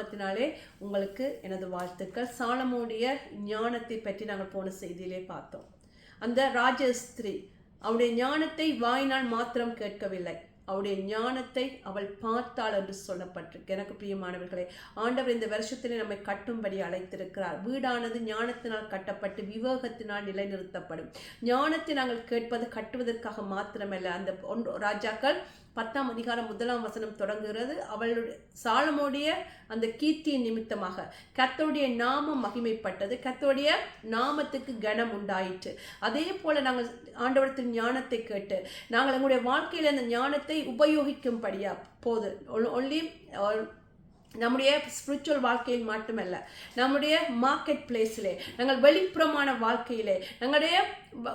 நாமத்தினாலே உங்களுக்கு எனது வாழ்த்துக்கள். சாலமோடைய ஞானத்தை பற்றி நாங்கள் போன செய்தியிலே பார்த்தோம். அந்த ராஜஸ்திரி அவருடைய ஞானத்தை வாயினால் மாத்திரம் கேட்கவில்லை. அவருடைய ஞானத்தை அவள் பார்த்தாள் என்று சொல்லப்பட்டிருக்கு. எனக்கு பிரியமானவர்களே ஆண்டவர் இந்த வருஷத்திலே நம்மை கட்டும்படி அழைத்திருக்கிறார். வீடானது ஞானத்தினால் கட்டப்பட்டு விவேகத்தினால் நிலைநிறுத்தப்படும். ஞானத்தை நாங்கள் கேட்பது கட்டுவதற்காக மாத்திரமல்ல. அந்த ஒன்று ராஜாக்கள் பத்தாம் அதிகாரம் முதலாம் வசனம் தொடங்குகிறது. அவளுடைய சாலமோடைய அந்த கீர்த்தியின் நிமித்தமாக கத்தோடைய நாமம் மகிமைப்பட்டது. கத்தோடைய நாமத்துக்கு கனம் உண்டாயிற்று. அதே போல் நாங்கள் ஆண்டவரத்தின் ஞானத்தை கேட்டு நாங்கள் எங்களுடைய வாழ்க்கையில் அந்த ஞானத்தை உபயோகிக்கும்படியா போது ஒன்லி uh, நம்முடைய ஸ்பிரிச்சுவல் வாழ்க்கையில் மட்டுமல்ல நம்முடைய மார்க்கெட் பிளேஸிலே நாங்கள் வெளிப்புறமான வாழ்க்கையிலே நம்முடைய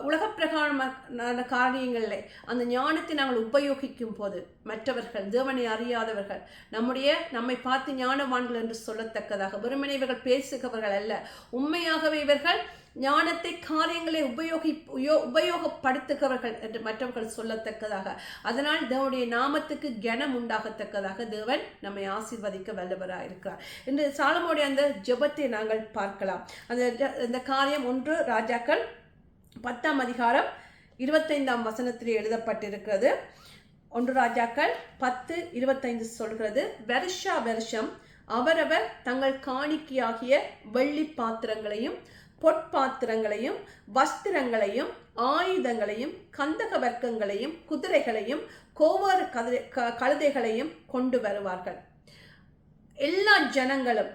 உலகப்பிரகாரமான காரியங்களில் அந்த ஞானத்தை நாங்கள் உபயோகிக்கும் போது மற்றவர்கள் தேவனை அறியாதவர்கள் நம்முடைய நம்மை பார்த்து ஞானவான்கள் என்று சொல்லத்தக்கதாக வெறுமனை இவர்கள் பேசுகிறவர்கள் அல்ல. உண்மையாகவே இவர்கள் ஞானத்தை காரியங்களை உபயோகி உயோ உபயோகப்படுத்துகிறவர்கள் என்று மற்றவர்கள் சொல்லத்தக்கதாக. அதனால் தேவனுடைய நாமத்துக்கு கனம் உண்டாகத்தக்கதாக தேவன் நம்மை ஆசிர்வதிக்க வல்லவராக இருக்கிறார். இன்று சாலமோடைய அந்த ஜெபத்தை நாங்கள் பார்க்கலாம். அந்த அந்த காரியம் ஒன்று ராஜாக்கள் பத்தாம் அதிகாரம் இருபத்தைந்தாம் வசனத்தில் எழுதப்பட்டிருக்கிறது. ஒன்று ராஜாக்கள் பத்து இருபத்தைந்து சொல்கிறது வருஷா வருஷம் அவரவர் தங்கள் காணிக்கையாகிய வெள்ளி பாத்திரங்களையும் பொற்பாத்திரங்களையும் வஸ்திரங்களையும் ஆயுதங்களையும் கந்தக வர்க்கங்களையும் குதிரைகளையும் கோவாறு கதிரை க கழுதைகளையும் கொண்டு வருவார்கள். எல்லா ஜனங்களும்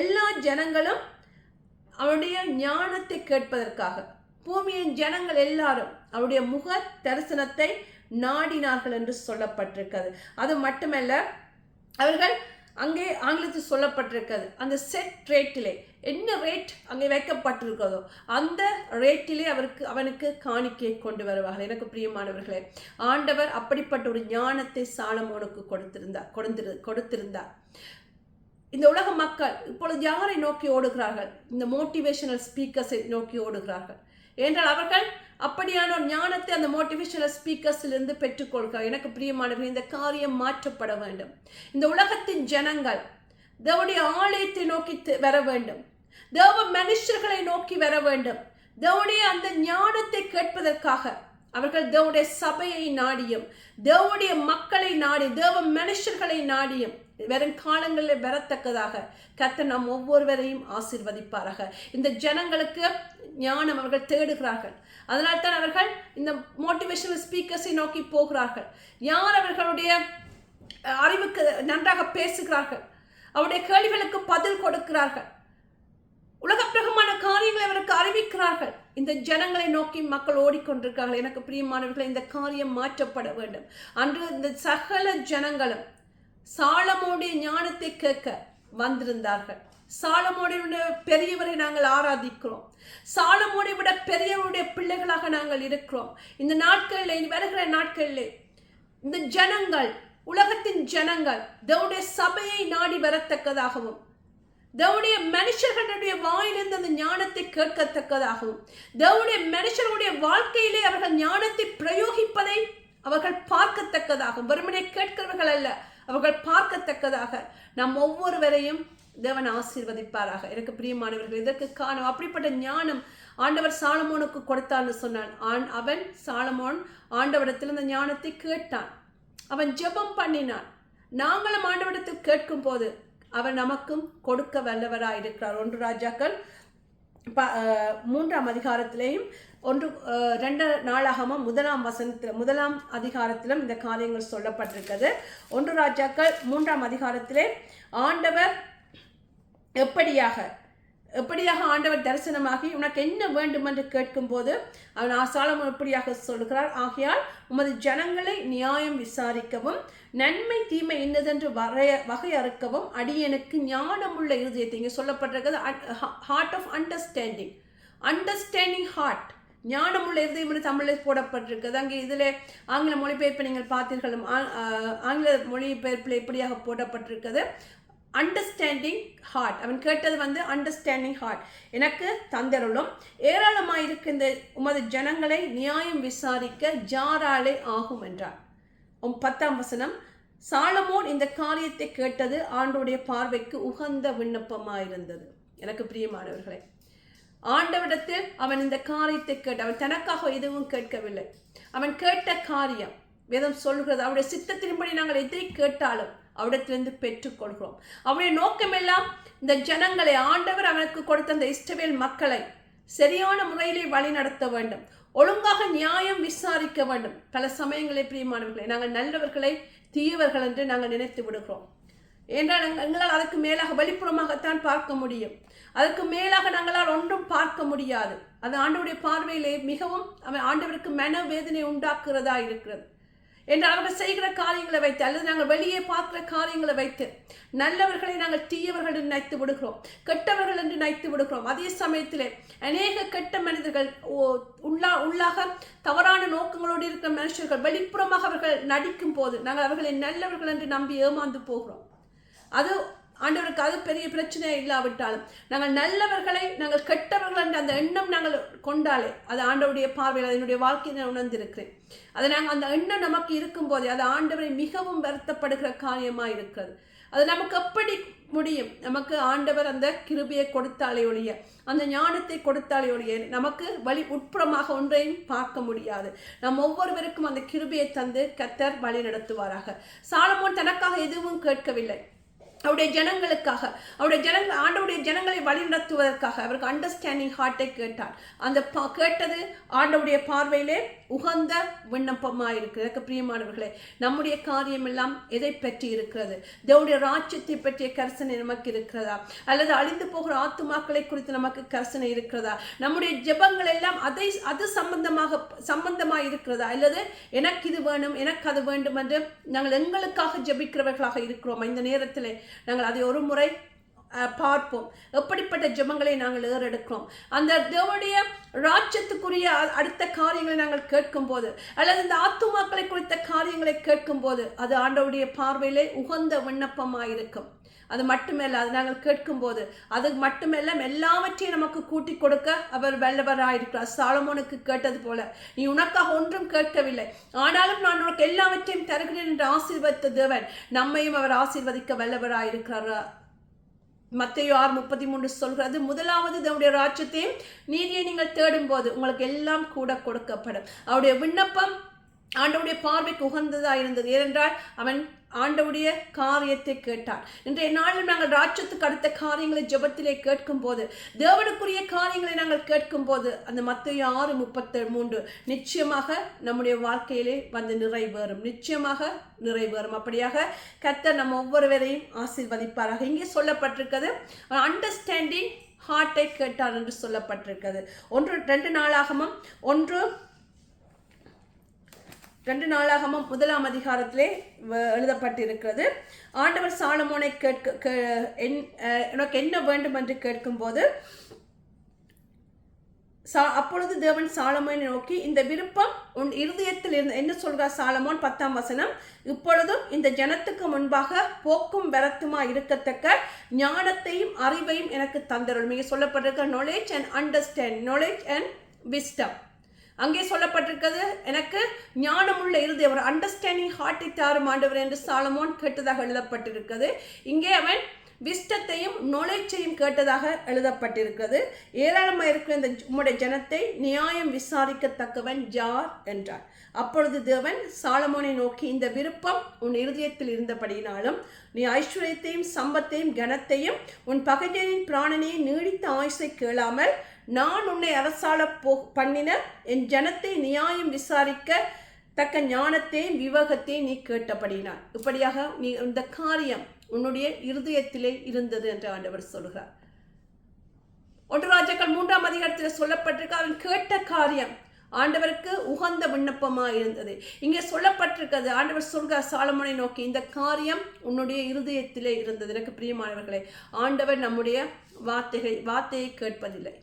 எல்லா ஜனங்களும் அவருடைய ஞானத்தை கேட்பதற்காக. பூமியின் ஜனங்கள் எல்லாரும் அவருடைய முக தரிசனத்தை நாடினார்கள் என்று சொல்லப்பட்டிருக்கிறது. அது மட்டுமல்ல அவர்கள் அங்கே ஆங்கிலத்தில் சொல்லப்பட்டிருக்கிறது அந்த செட் ரேட்டிலே என்ன ரேட் அங்கே வைக்கப்பட்டிருக்கிறதோ அந்த ரேட்டிலே அவருக்கு அவனுக்கு காணிக்கை கொண்டு வருவார்கள். எனக்கு பிரியமானவர்களே ஆண்டவர் அப்படிப்பட்ட ஒரு ஞானத்தை சாலமோனுக்கு கொடுத்திருந்தார் கொடுத்திரு கொடுத்திருந்தார். இந்த உலக மக்கள் இப்பொழுது யாரை நோக்கி ஓடுகிறார்கள்? இந்த மோட்டிவேஷனல் ஸ்பீக்கர்ஸை நோக்கி ஓடுகிறார்கள். என்றால் அவர்கள் அப்படியான ஒரு ஞானத்தை அந்த மோட்டிவேஷனல் ஸ்பீக்கர்ஸிலிருந்து பெற்றுக்கொள்கிறார் எனக்கு பிரியமானவர்கள் இந்த காரியம் மாற்றப்பட வேண்டும். இந்த உலகத்தின் ஜனங்கள் தேவனுடைய ஆலயத்தை நோக்கி வர வேண்டும். தேவ மனுஷர்களை நோக்கி வர வேண்டும். தேவனுடைய அந்த ஞானத்தை கேட்பதற்காக அவர்கள் தேவனுடைய சபையை நாடியும் தேவனுடைய மக்களை நாடி தேவ மனுஷர்களை நாடியும் வரும் காலங்களில் வரத்தக்கதாக கத்த நம் ஒவ்வொருவரையும் ஆசிர்வதிப்பாராக. இந்த ஜனங்களுக்கு ஞானம் அவர்கள் தேடுகிறார்கள். அதனால் தான் அவர்கள் இந்த மோட்டிவேஷனல் ஸ்பீக்கர்ஸை நோக்கி போகிறார்கள். யார் அவர்களுடைய அறிவுக்கு நன்றாக பேசுகிறார்கள்? அவருடைய கேள்விகளுக்கு பதில் கொடுக்கிறார்கள். உலகப்பிரகமான காரியங்களை அவருக்கு அறிவிக்கிறார்கள். இந்த ஜனங்களை நோக்கி மக்கள் ஓடிக்கொண்டிருக்கிறார்கள். எனக்கு பிரியமானவர்கள் இந்த காரியம் மாற்றப்பட வேண்டும். அன்று இந்த சகல ஜனங்களும் சாலமோடைய ஞானத்தை கேட்க வந்திருந்தார்கள். சாலமோடைய பெரியவரை நாங்கள் ஆராதிக்கிறோம். சாலமோடை விட பெரியவருடைய பிள்ளைகளாக நாங்கள் இருக்கிறோம். இந்த நாட்களில் இனி வருகிற நாட்களில் இந்த ஜனங்கள் உலகத்தின் ஜனங்கள் தேவனுடைய சபையை நாடி வரத்தக்கதாகவும் தேவனுடைய மனுஷர்களுடைய வாயிலிருந்து அந்த ஞானத்தை கேட்கத்தக்கதாகவும் தேவனுடைய மனுஷர்களுடைய வாழ்க்கையிலே அவர்கள் ஞானத்தை பிரயோகிப்பதை அவர்கள் பார்க்கத்தக்கதாகவும் வெறுமனே கேட்கிறவர்கள் அல்ல அவர்கள் பார்க்கத்தக்கதாக. நம் ஒவ்வொருவரையும் தேவன் ஆசீர்வதிப்பாராக. எனக்கு பிரியமானவர்கள் இதற்கு காணும் அப்படிப்பட்ட ஞானம் ஆண்டவர் சாலமோனுக்கு கொடுத்தான்னு சொன்னான் ஆண் அவன் சாலமோன் ஆண்டவரிடத்தில் அந்த ஞானத்தை கேட்டான். அவன் ஜெபம் பண்ணினான். நாங்களும் ஆண்டவரிடத்தில் கேட்கும் போது அவர் நமக்கும் கொடுக்க வல்லவராக இருக்கிறார் ஒன்று ராஜாக்கள் ப மூன்றாம் அதிகாரத்திலையும் ஒன்று ரெண்டு நாளாகமும் முதலாம் வசனத்தில் முதலாம் அதிகாரத்திலும் இந்த காரியங்கள் சொல்லப்பட்டிருக்கிறது. ஒன்று ராஜாக்கள் மூன்றாம் அதிகாரத்திலே ஆண்டவர் எப்படியாக எப்படியாக ஆண்டவர் தரிசனமாகி உனக்கு என்ன வேண்டும் என்று கேட்கும்போது அவன் ஆசாலம் எப்படியாக சொல்கிறார்? ஆகையால் உமது ஜனங்களை நியாயம் விசாரிக்கவும் நன்மை தீமை என்னதென்று வரைய வகையறுக்கவும் அடியனுக்கு ஞானமுள்ள இருதயத்தை இங்கே சொல்லப்பட்டிருக்கிறது heart of understanding understanding heart ஞானமுள்ள இருதயம் என்று தமிழில் போடப்பட்டிருக்கிறது. அங்கே இதில் ஆங்கில மொழிபெயர்ப்பை நீங்கள் பார்த்தீர்களும் ஆங்கில மொழிபெயர்ப்பில் எப்படியாக போடப்பட்டிருக்கிறது? அண்டர்ஸ்டாண்டிங் ஹார்ட் அவன் கேட்டது வந்து அண்டர்ஸ்டாண்டிங் ஹார்ட் எனக்கு தந்தருளும். ஏராளமாக இருக்கின்ற உமது ஜனங்களை நியாயம் விசாரிக்க ஜாராலே ஆகும் என்றார். பத்தாம் வசனம் சாலமோன் இந்த காரியத்தை கேட்டது ஆண்டோடைய பார்வைக்கு உகந்த விண்ணப்பமாயிருந்தது. எனக்கு பிரியமானவர்களே ஆண்டவிடத்தில் அவன் இந்த காரியத்தை கேட்டு அவன் தனக்காக எதுவும் கேட்கவில்லை. அவன் கேட்ட காரியம் வேதம் சொல்கிறது அவருடைய சித்தத்தின்படி நாங்கள் எதை கேட்டாலும் அவரிடத்திலிருந்து பெற்றுக்கொள்கிறோம். அவருடைய நோக்கமெல்லாம் இந்த ஜனங்களை ஆண்டவர் அவனுக்கு கொடுத்த அந்த இஸ்ரவேல் மக்களை சரியான முறையிலே வழி நடத்த வேண்டும். ஒழுங்காக நியாயம் விசாரிக்க வேண்டும். பல சமயங்களே பிரியமானவர்களை நாங்கள் நல்லவர்களை தீயவர்கள் என்று நாங்கள் நினைத்து விடுகிறோம். என்றால் எங்களால் அதுக்கு மேலாக வெளிப்புறமாகத்தான் பார்க்க முடியும். அதற்கு மேலாக நாங்களால் ஒன்றும் பார்க்க முடியாது. அது ஆண்டவருடைய பார்வையிலே மிகவும் அவன் ஆண்டவருக்கு மன வேதனை உண்டாக்குறதா இருக்கிறது. என்று அவர்கள் செய்கிற காரியங்களை வைத்து அல்லது நாங்கள் வெளியே பார்க்கிற காரியங்களை வைத்து நல்லவர்களை நாங்கள் தீயவர்கள் என்று நினைத்து விடுகிறோம் கெட்டவர்கள் என்று நினைத்து விடுகிறோம். அதே சமயத்திலே அநேக கெட்ட மனிதர்கள் உள்ளா உள்ளாக தவறான நோக்கங்களோடு இருக்கிற மனுஷர்கள் வெளிப்புறமாக அவர்கள் நடிக்கும் போது நாங்கள் அவர்களை நல்லவர்கள் என்று நம்பி ஏமாந்து போகிறோம். அது ஆண்டவருக்கு அது பெரிய பிரச்சனை இல்லாவிட்டாலும் நாங்கள் நல்லவர்களை நாங்கள் கெட்டவர்கள் என்ற அந்த எண்ணம் நாங்கள் கொண்டாலே அது ஆண்டவருடைய பார்வையில் அதனுடைய என்னுடைய வாழ்க்கையை நான் உணர்ந்திருக்கிறேன். அது நாங்கள் அந்த எண்ணம் நமக்கு இருக்கும்போதே அது ஆண்டவரை மிகவும் வருத்தப்படுகிற காரியமாக இருக்கிறது. அது நமக்கு எப்படி முடியும்? நமக்கு ஆண்டவர் அந்த கிருபியை கொடுத்தாலே ஒழிய அந்த ஞானத்தை கொடுத்தாலே ஒழிய நமக்கு வழி உட்புறமாக ஒன்றையும் பார்க்க முடியாது. நம் ஒவ்வொருவருக்கும் அந்த கிருபியை தந்து கத்தர் வழி நடத்துவாராக சாலமோன் தனக்காக எதுவும் கேட்கவில்லை. அவருடைய ஜனங்களுக்காக அவருடைய ஜனங்கள் ஆண்டவுடைய ஜனங்களை வழிநடத்துவதற்காக அவருக்கு அண்டர்ஸ்டாண்டிங் ஹார்ட்டை கேட்டார். அந்த பா- கேட்டது ஆண்டவுடைய பார்வையிலே உகந்த விண்ணப்பமாக இருக்குது எனக்கு பிரியமானவர்களே நம்முடைய காரியம் எல்லாம் எதை பற்றி இருக்கிறது? தேவடைய ராஜ்யத்தை பற்றிய கரிசனை நமக்கு இருக்கிறதா? அல்லது அழிந்து போகிற ஆத்துமாக்களை குறித்து நமக்கு கரிசனை இருக்கிறதா? நம்முடைய ஜெபங்கள் எல்லாம் அதை அது சம்பந்தமாக சம்பந்தமாக இருக்கிறதா? அல்லது எனக்கு இது வேணும் எனக்கு அது வேண்டும் என்று நாங்கள் எங்களுக்காக ஜெபிக்கிறவர்களாக இருக்கிறோம்? இந்த நேரத்தில் நாங்கள் அதை ஒரு முறை அஹ், பார்ப்போம். எப்படிப்பட்ட ஜெபங்களை நாங்கள் ஏறெடுக்கிறோம்? அந்த தேவனுடைய ராஜ்யத்துக்குரிய அடுத்த காரியங்களை நாங்கள் கேட்கும்போது அல்லது இந்த ஆத்துமாக்களை குறித்த காரியங்களை கேட்கும்போது அது ஆண்டவுடைய பார்வையிலே உகந்த விண்ணப்பமாக இருக்கும் அது மட்டுமல்ல அது நாங்கள் கேட்கும்போது அது மட்டுமல்ல எல்லாவற்றையும் நமக்கு கூட்டி கொடுக்க அவர் வல்லவராயிருக்கிறார். சாலமோனுக்கு கேட்டது போல நீ உனக்காக ஒன்றும் கேட்கவில்லை. ஆனாலும் நான் உனக்கு எல்லாவற்றையும் தருகிறேன் என்று ஆசீர்வதித்த தேவன் நம்மையும் அவர் ஆசீர்வதிக்க வல்லவராயிருக்கிறார். மத்தையோ ஆறு முப்பத்தி மூன்று சொல்கிறது முதலாவது தன்னுடைய ராஜ்யத்தையும் நீதியை நீங்கள் தேடும்போது உங்களுக்கு எல்லாம் கூட கொடுக்கப்படும். அவருடைய விண்ணப்பம் ஆண்டவுடைய பார்வைக்கு உகந்ததாக இருந்தது. ஏனென்றால் அவன் ஆண்டவுடைய காரியத்தை கேட்டார். இன்றைய நாளில் நாங்கள் ராஜ்யத்துக்கு அடுத்த காரியங்களை ஜபத்திலே கேட்கும் போது தேவனுக்குரிய காரியங்களை நாங்கள் கேட்கும் போது அந்த மத்திய ஆறு முப்பத்தி மூன்று நிச்சயமாக நம்முடைய வாழ்க்கையிலே வந்து நிறைவேறும். நிச்சயமாக நிறைவேறும். அப்படியாக கர்த்தர் நம்ம ஒவ்வொருவரையும் ஆசீர்வதிப்பாராக. இங்கே சொல்லப்பட்டிருக்கிறது அண்டர்ஸ்டாண்டிங் ஹார்ட்டை கேட்டார் என்று சொல்லப்பட்டிருக்கிறது. ஒன்று ரெண்டு நாளாகவும் ஒன்று ரெண்டு நாளாகமும் முதலாம் அதிகாரத்திலே வ- எழுதப்பட்டிருக்கிறது. ஆண்டவர் சாலமோனை கேட்க கே- என் உனக்கு என்ன வேண்டும் என்று கேட்கும்போது சா அப்பொழுது தேவன் சாலமோனை நோக்கி இந்த விருப்பம் உன் இருதயத்தில் இருந்து என்ன சொல்கிறார் சாலமோன் பத்தாம் வசனம்? இப்பொழுதும் இந்த ஜனத்துக்கு முன்பாக போக்கும் வரத்துமா இருக்கத்தக்க ஞானத்தையும் அறிவையும் எனக்கு தந்தருள். மிக சொல்லப்பட்டிருக்க knowledge and understand knowledge and wisdom அங்கே சொல்லப்பட்டிருக்கிறது எனக்கு ஞானமுள்ள இருதயம் அவர் அண்டர்ஸ்டாண்டிங் ஹார்ட்டை தாரும் ஆண்டவர் என்று சாலமோன் கேட்டதாக எழுதப்பட்டிருக்கிறது. இங்கே அவன் விஷ்டத்தையும் நொலைச்சையும் கேட்டதாக எழுதப்பட்டிருக்கிறது. ஏராளமாக இருக்கிற இந்த உம்முடைய ஜனத்தை நியாயம் விசாரிக்கத்தக்கவன் ஜார் என்றார். அப்பொழுது தேவன் சாலமோனை நோக்கி இந்த விருப்பம் உன் இருதயத்தில் இருந்தபடியினாலும் நீ ஐஸ்வர்யத்தையும் சம்பத்தையும் கனத்தையும் உன் பகைஞனின் பிராணனையும் நீடித்த ஆயுசை கேளாமல் நான் உன்னை அரசாள போ பண்ணின என் ஜனத்தை நியாயம் விசாரிக்க தக்க ஞானத்தையும் விவேகத்தையும் நீ கேட்டபடினார் இப்படியாக நீ இந்த காரியம் உன்னுடைய இருதயத்திலே இருந்தது என்று ஆண்டவர் சொல்கிறார். ஒன்று ராஜாக்கள் மூன்றாம் அதிகாரத்தில் சொல்லப்பட்டிருக்க அவன் கேட்ட காரியம் ஆண்டவருக்கு உகந்த விண்ணப்பமாக இருந்தது. இங்கே சொல்லப்பட்டிருக்கிறது ஆண்டவர் சொல்கிறார் சாலமுனை நோக்கி இந்த காரியம் உன்னுடைய இருதயத்திலே இருந்தது. எனக்கு பிரியமானவர்களே ஆண்டவர் நம்முடைய வார்த்தைகள் வார்த்தையை கேட்பதில்லை.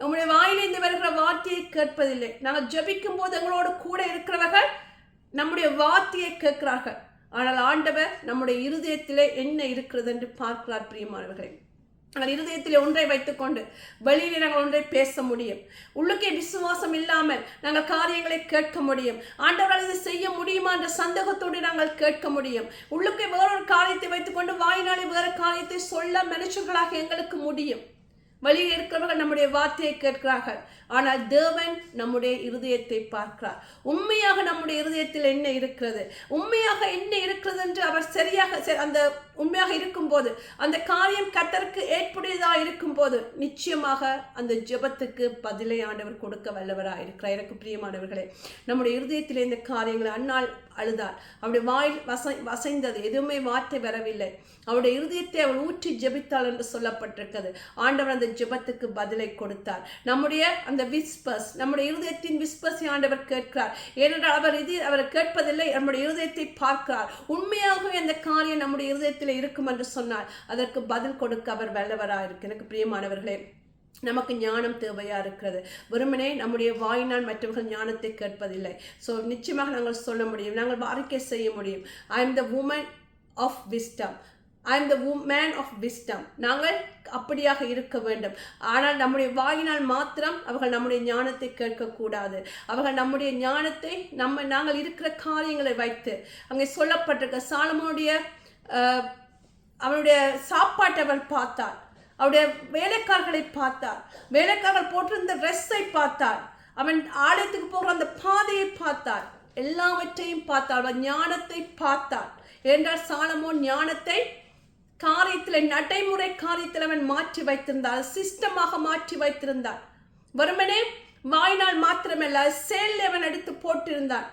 நம்முடைய வாயிலிருந்து வருகிற வார்த்தையை கேட்பதில்லை. நாங்கள் ஜபிக்கும் போது எங்களோடு கூட இருக்கிறவர்கள் நம்முடைய வார்த்தையை கேட்கிறார்கள். ஆனால் ஆண்டவர் நம்முடைய இருதயத்திலே என்ன இருக்கிறது என்று பார்க்கிறார் பிரியமானவர்களே. நாங்கள் இருதயத்தில் ஒன்றை வைத்துக்கொண்டு வெளியிலே நாங்கள் ஒன்றை பேச முடியும். உள்ளுக்கே விசுவாசம் இல்லாமல் நாங்கள் காரியங்களை கேட்க முடியும். ஆண்டவரால் இது செய்ய முடியுமா என்ற சந்தேகத்தோடு நாங்கள் கேட்க முடியும். உள்ளுக்கே வேறொரு காரியத்தை வைத்துக்கொண்டு வாயினாலே வேறு காரியத்தை சொல்ல மனுஷர்களாக எங்களுக்கு முடியும். வெளியில் இருக்கிறவர்கள் நம்முடைய வார்த்தையை கேட்கிறார்கள். ஆனால் தேவன் நம்முடைய இருதயத்தை பார்க்கிறார். உண்மையாக நம்முடைய இருதயத்தில் என்ன இருக்கிறது? உண்மையாக என்ன இருக்கிறது என்று அவர் சரியாக அந்த உண்மையாக இருக்கும்போது அந்த காரியம் கத்தருக்கு ஏற்புடையதாக இருக்கும்போது நிச்சயமாக அந்த ஜெபத்துக்கு பதிலை ஆண்டவர் கொடுக்க வல்லவராக இருக்கிறார் எனக்கு பிரியமானவர்களே நம்முடைய இருதயத்தில் இந்த காரியங்களை அன்னால் அழுதார் அவருடைய வாயில் வசை வசைந்தது. எதுவுமே வார்த்தை வரவில்லை. அவருடைய இருதயத்தை அவள் ஊற்றி ஜெபித்தாள் என்று சொல்லப்பட்டிருக்கிறது. ஆண்டவர் அந்த ஜெபத்துக்கு பதிலை கொடுத்தார். நம்முடைய அந்த விஸ்பஸ் நம்முடைய இருதயத்தின் விஸ்பஸை ஆண்டவர் கேட்கிறார். ஏனென்றால் அவர் இது அவர் கேட்பதில்லை நம்முடைய இருதயத்தை பார்க்கிறார். உண்மையாகவே அந்த காரியம் நம்முடைய இருதயத்தில் இருக்கும் என்று சொன்னார். அதற்கு பதில் கொடுக்க அவர் வல்லவராக இருக்கு எனக்கு பிரியமானவர்களே நமக்கு ஞானம் தேவையாக இருக்கிறது. வெறுமனே நம்முடைய வாயினால் மற்றவர்கள் ஞானத்தை கேட்பதில்லை. ஸோ நிச்சயமாக நாங்கள் சொல்ல முடியும். நாங்கள் வாழ்க்கை செய்ய முடியும். I am the woman of wisdom I am the man of wisdom நாங்கள் அப்படியாக இருக்க வேண்டும். ஆனால் நம்முடைய வாயினால் மாத்திரம் அவர்கள் நம்முடைய ஞானத்தை கேட்கக்கூடாது. அவர்கள் நம்முடைய ஞானத்தை நம்ம நாங்கள் இருக்கிற காரியங்களை வைத்து அங்கே சொல்லப்பட்டிருக்க சாலமோனுடைய அவனுடைய சாப்பாட்டை அவன் பார்த்தார் அவருடைய வேலைக்காரர்களை பார்த்தார். வேலைக்காரர்கள் போட்டிருந்த ட்ரெஸ்ஸை பார்த்தார். அவன் ஆலயத்துக்கு போகிற அந்த பாதையை பார்த்தார். எல்லாவற்றையும் பார்த்தார். அவன் ஞானத்தை பார்த்தார். என்றால் சாலமோன் ஞானத்தை காரியத்தில் நடைமுறை காரியத்தில் அவன் மாற்றி வைத்திருந்தார். சிஸ்டமாக மாற்றி வைத்திருந்தார். வெறுமனே வாயினால் மாத்திரமல்ல செயல் அவன் எடுத்து போட்டிருந்தான்